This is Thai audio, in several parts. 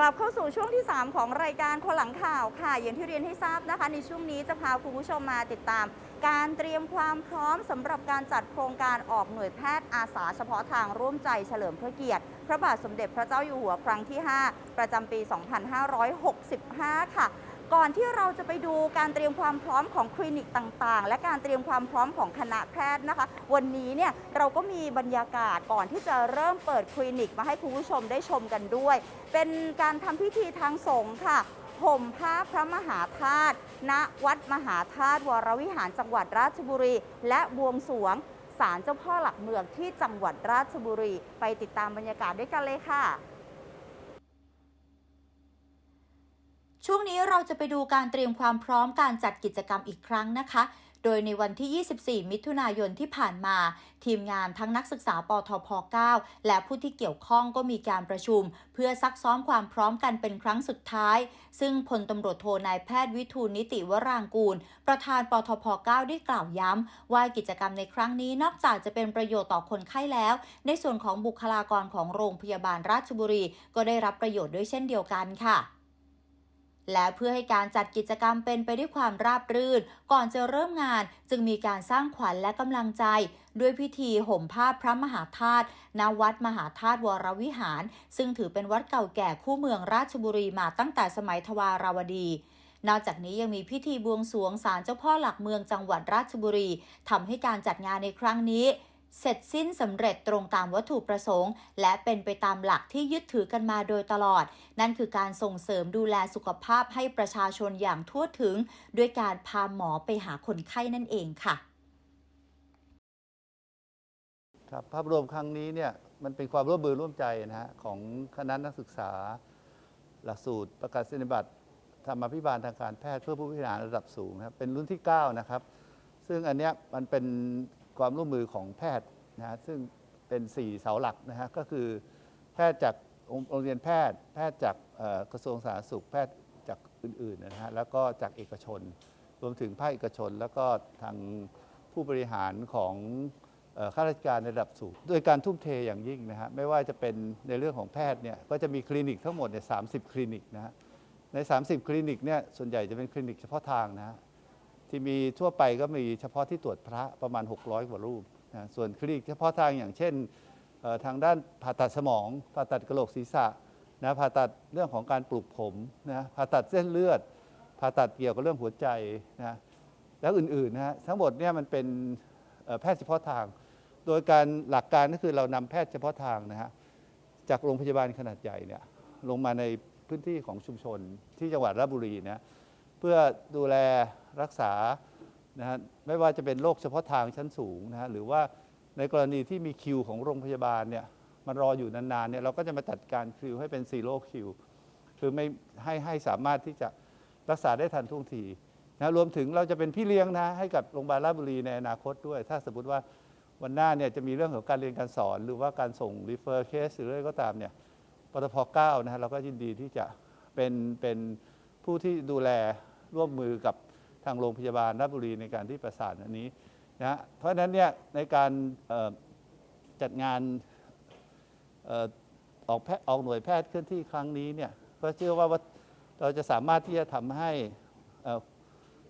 กลับเข้าสู่ช่วงที่ 3 ของรายการคนหลังข่าวค่ะ อย่างที่เรียนให้ทราบนะคะ ในช่วงนี้จะพาคุณผู้ชมมาติดตาม การเตรียมความพร้อมสำหรับการจัดโครงการออกหน่วยแพทย์อาสาเฉพาะทางร่วมใจเฉลิมพระเกียรติ พระบาทสมเด็จพระเจ้าอยู่หัวครั้งที่ 5 ประจำปี 2565 ค่ะ ก่อนที่เราจะไปดูการเตรียมความพร้อมของคลินิกต่างๆ และการเตรียมความพร้อมของคณะแพทย์นะคะ วันนี้เนี่ยเราก็มีบรรยากาศก่อนที่จะเริ่มเปิดคลินิกมาให้คุณผู้ชมได้ชมกันด้วย เป็นการทำพิธีทางสงฆ์ค่ะห่มผ้าพระมหาธาตุณวัดมหาธาตุวรวิหารจังหวัดราชบุรี และบวงสรวงศาลเจ้าพ่อหลักเมืองที่จังหวัดราชบุรี ไปติดตามบรรยากาศด้วยกันเลยค่ะ ช่วงนี้เราจะไปดูการเตรียมความพร้อมการจัดกิจกรรมอีกครั้งนะคะ โดยในวันที่ 24 มิถุนายนที่ผ่านมา ทีมงานทั้งนักศึกษาปทพ 9 และผู้ที่เกี่ยวข้องก็มีการประชุม เพื่อซักซ้อมความพร้อมกันเป็นครั้งสุดท้าย ซึ่งพลตำรวจโทนายแพทย์วิทูลนิติวรางกูล ประธานปทพ 9 ได้กล่าวย้ำว่ากิจกรรมในครั้งนี้นอกจากจะเป็นประโยชน์ต่อคนไข้แล้ว ในส่วนของบุคลากรของโรงพยาบาลราชบุรี ก็ได้รับประโยชน์ด้วยเช่นเดียวกันค่ะ และเพื่อให้การจัดกิจกรรมเป็นไปด้วยความราบรื่น ก่อนจะเริ่มงานจึงมีการสร้างขวัญและกำลังใจ ด้วยพิธีห่มผ้าพระมหาธาตุณวัดมหาธาตุวรวิหาร ซึ่งถือเป็นวัดเก่าแก่คู่เมืองราชบุรีมาตั้งแต่สมัยทวาราวดีนอกจากนี้ยังมีพิธีบวงสรวงศาลเจ้าพ่อหลักเมืองจังหวัดราชบุรีทำให้การจัดงานในครั้งนี้ เสร็จสิ้นสำเร็จตรงตามวัตถุประสงค์ และเป็นไปตามหลักที่ยึดถือกันมาโดยตลอด นั่นคือการส่งเสริมดูแลสุขภาพให้ประชาชนอย่างทั่วถึง ด้วยการพาหมอไปหาคนไข้นั่นเองค่ะครับภาพรวมครั้งนี้เนี่ยมันเป็นความร่วมมือร่วมใจนะฮะของคณะนักศึกษา หลักสูตรประกาศนียบัตรธรรมาภิบาลทางการแพทย์เพื่อผู้บริหารระดับสูงนะครับเป็นรุ่นที่ 9 นะครับ ซึ่งอันเนี้ยมันเป็น ความร่วมมือของแพทย์นะฮะซึ่งเป็น 4 เสาหลักนะฮะก็คือแพทย์จากโรงเรียนแพทย์ แพทย์จากกระทรวงสาธารณสุขแพทย์จากอื่นๆนะฮะแล้วก็จากเอกชน รวมถึงภาคเอกชน แล้วก็ทางผู้บริหารของข้าราชการในระดับสูงด้วยการทุ่มเทอย่างยิ่งนะฮะไม่ว่าจะเป็นในเรื่องของแพทย์เนี่ยก็จะมีคลินิกทั้งหมดเนี่ยสาคลินิกนะฮะใน 30 คลินิกเนี่ยส่วนใหญ่จะเป็นคลินิกเฉพาะทางนะฮะ ที่มีทั่วไปก็มีเฉพาะที่ตรวจพระประมาณ 600 กว่ารูปนะส่วนคลินิกเฉพาะทางอย่างเช่นทางด้านผ่าตัดสมอง ผ่าตัดกระโหลกศีรษะนะผ่าตัดเรื่องของการปลูกผมนะผ่าตัดเส้นเลือด ผ่าตัดเกี่ยวกับเรื่องหัวใจนะแล้วอื่นๆนะฮะทั้งหมดเนี่ยมันเป็นแพทย์เฉพาะทาง โดยการหลักการก็คือเรานำแพทย์เฉพาะทางนะฮะจากโรงพยาบาลขนาดใหญ่เนี่ยลงมาในพื้นที่ของชุมชนที่จังหวัดราชบุรีนะ เพื่อดูแลรักษานะฮะไม่ว่าจะเป็นโรคเฉพาะทางชั้นสูงนะฮะหรือว่าในกรณีที่มีคิวของโรงพยาบาลเนี่ยมันรออยู่นานๆเนี่ยเราก็จะมาจัดการคิวให้เป็นซีโร่คิวคือไม่ให้ให้สามารถที่จะรักษาได้ทันท่วงทีนะรวมถึงเราจะเป็นพี่เลี้ยงนะให้กับโรงพยาบาลราชบุรีในอนาคตด้วย ถ้าสมมติว่าวันหน้าเนี่ยจะมีเรื่องของการเรียนการสอน หรือว่าการส่ง refer case หรืออะไรก็ตามเนี่ยปตพ 9 นะฮะเราก็ยินดีที่จะเป็นเป็น ผู้ที่ดูแลร่วมมือกับทางโรงพยาบาลราชบุรีในการที่ประสานอันนี้นะฮะเพราะฉะนั้นเนี่ยในการจัดงานออกแพทย์ออกหน่วยแพทย์เคลื่อนที่ครั้งนี้เนี่ยก็เชื่อว่าเราจะสามารถที่จะทำให้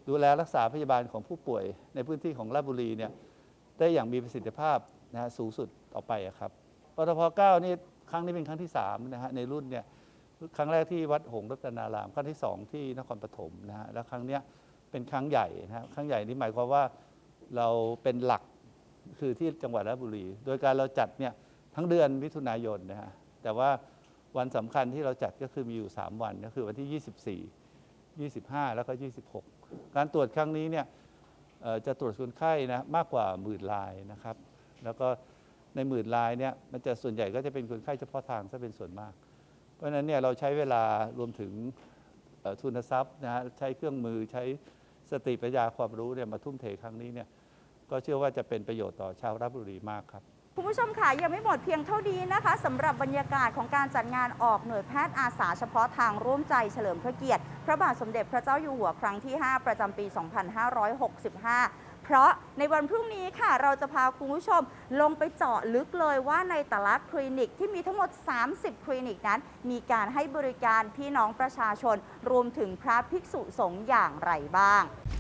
ดูแลรักษาพยาบาลของผู้ป่วยในพื้นที่ของราชบุรีเนี่ยได้อย่างมีประสิทธิภาพนะฮะสูงสุดต่อไปครับปตพ9 นี่ครั้งนี้เป็นครั้งที่3นะฮะในรุ่นเนี่ย ครั้งแรกที่วัดหงส์รัตนาราม ครั้งที่2ที่นครปฐมนะฮะ แล้วครั้งเนี้ยเป็นครั้งใหญ่นะฮะครั้งใหญ่นี่หมายความว่าเราเป็นหลักคือที่จังหวัดราชบุรี โดยการเราจัดเนี่ยทั้งเดือนมิถุนายนนะฮะ แต่ว่าวันสำคัญที่เราจัดก็คือมีอยู่ 3 วันก็คือวันที่ 24 25 แล้วก็ 26 การตรวจครั้งนี้เนี่ยเอ่อจะตรวจคนไข้นะมากกว่าหมื่นรายนะครับ แล้วก็ในหมื่นรายเนี่ยมันจะส่วนใหญ่ก็จะเป็นคนไข้เฉพาะทางซะเป็นส่วนมาก เพราะฉะนั้นเนี่ยเราใช้เวลารวมถึงทุนทรัพย์นะฮะใช้เครื่องมือใช้สติปัญญาความรู้เนี่ยมาทุ่มเทครั้งนี้เนี่ยก็เชื่อว่าจะเป็นประโยชน์ต่อชาวราชบุรีมากครับคุณผู้ชมค่ะยังไม่หมดเพียงเท่านี้นะคะสำหรับบรรยากาศของการจัดงานออกหน่วยแพทย์อาสาเฉพาะทางร่วมใจเฉลิมพระเกียรติ พระบาทสมเด็จพระเจ้าอยู่หัวครั้งที่ 5 ประจำปี 2565 เพราะในวันพรุ่งนี้ค่ะ เราจะพาคุณผู้ชมลงไปเจาะลึกเลยว่าในแต่ละคลินิกที่มีทั้งหมด 30 คลินิกนั้น มีการให้บริการพี่น้องประชาชน รวมถึงพระภิกษุสงฆ์อย่างไรบ้าง